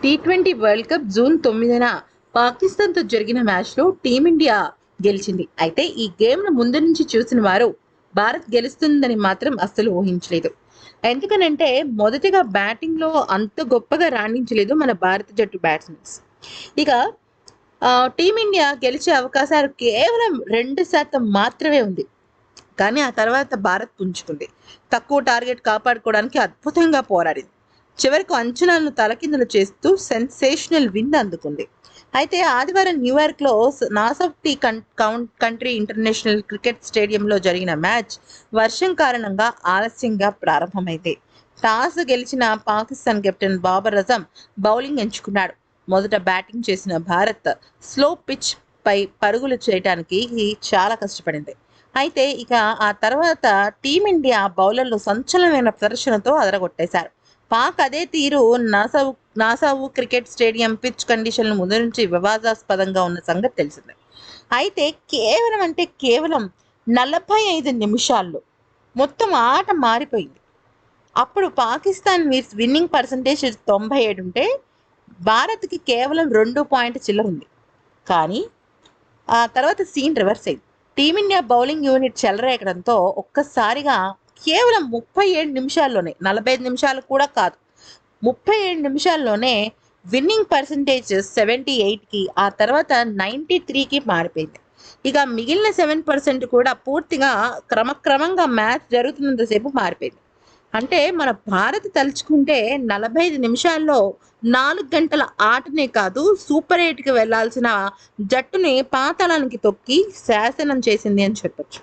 T twenty world cup June తొమ్మిదిన పాకిస్తాన్తో జరిగిన మ్యాచ్లో టీమిండియా గెలిచింది. అయితే ఈ గేమ్ను ముందు నుంచి చూసిన వారు భారత్ గెలుస్తుందని మాత్రం అస్సలు ఊహించలేదు. ఎందుకనంటే మొదటిగా బ్యాటింగ్లో అంత గొప్పగా రాణించలేదు మన భారత జట్టు బ్యాట్స్మెన్స్. ఇక టీమిండియా గెలిచే అవకాశాలు కేవలం రెండు శాతం మాత్రమే ఉంది. కానీ ఆ తర్వాత భారత్ పుంజుకుంది. తక్కువ టార్గెట్ కాపాడుకోవడానికి అద్భుతంగా పోరాడింది. చివరకు అంచనాలను తలకిందులు చేస్తూ సెన్సేషనల్ విన్ అందుకుంది. అయితే ఆదివారం న్యూయార్క్లో నాసఫ్టీ కన్ కౌంట్ కంట్రీ ఇంటర్నేషనల్ క్రికెట్ స్టేడియంలో జరిగిన మ్యాచ్ వర్షం కారణంగా ఆలస్యంగా ప్రారంభమైంది. టాస్ గెలిచిన పాకిస్తాన్ కెప్టెన్ బాబర్ అజం బౌలింగ్ ఎంచుకున్నాడు. మొదట బ్యాటింగ్ చేసిన భారత్ స్లో పిచ్ పై పరుగులు చేయడానికి చాలా కష్టపడింది. అయితే ఇక ఆ తర్వాత టీమిండియా బౌలర్లు సంచలనమైన ప్రదర్శనతో అదరగొట్టేశారు. పాక్ అదే తీరు Nassau Nassau cricket stadium pitch కండిషన్లు ముందు నుంచి వివాదాస్పదంగా ఉన్న సంగతి తెలిసిందే. అయితే కేవలం అంటే కేవలం నలభై ఐదు నిమిషాల్లో మొత్తం ఆట మారిపోయింది. అప్పుడు పాకిస్తాన్ విన్నింగ్ పర్సంటేజ్ తొంభై ఏడు ఉంటే భారత్కి కేవలం రెండు పాయింట్ చిల్లర ఉంది. కానీ ఆ తర్వాత సీన్ రివర్స్ అయింది. టీమిండియా బౌలింగ్ యూనిట్ చెలరేగడంతో ఒక్కసారిగా కేవలం ముప్పై ఏడు నిమిషాల్లోనే నలభై ఐదు నిమిషాలు కూడా కాదు ముప్పై ఏడు నిమిషాల్లోనే విన్నింగ్ పర్సంటేజ్ సెవెంటీ ఎయిట్కి ఆ తర్వాత నైంటీ త్రీకి మారిపోయింది. ఇక మిగిలిన సెవెన్ పర్సెంట్ కూడా పూర్తిగా క్రమక్రమంగా మ్యాచ్ జరుగుతున్నంతసేపు మారిపోయింది. అంటే మన భారత్ తలుచుకుంటే నలభై ఐదు నిమిషాల్లో నాలుగు గంటల ఆటనే కాదు సూపర్ ఎయిట్కి వెళ్ళాల్సిన జట్టుని పాతాళానికి తొక్కి శాసనం చేసింది అని చెప్పొచ్చు.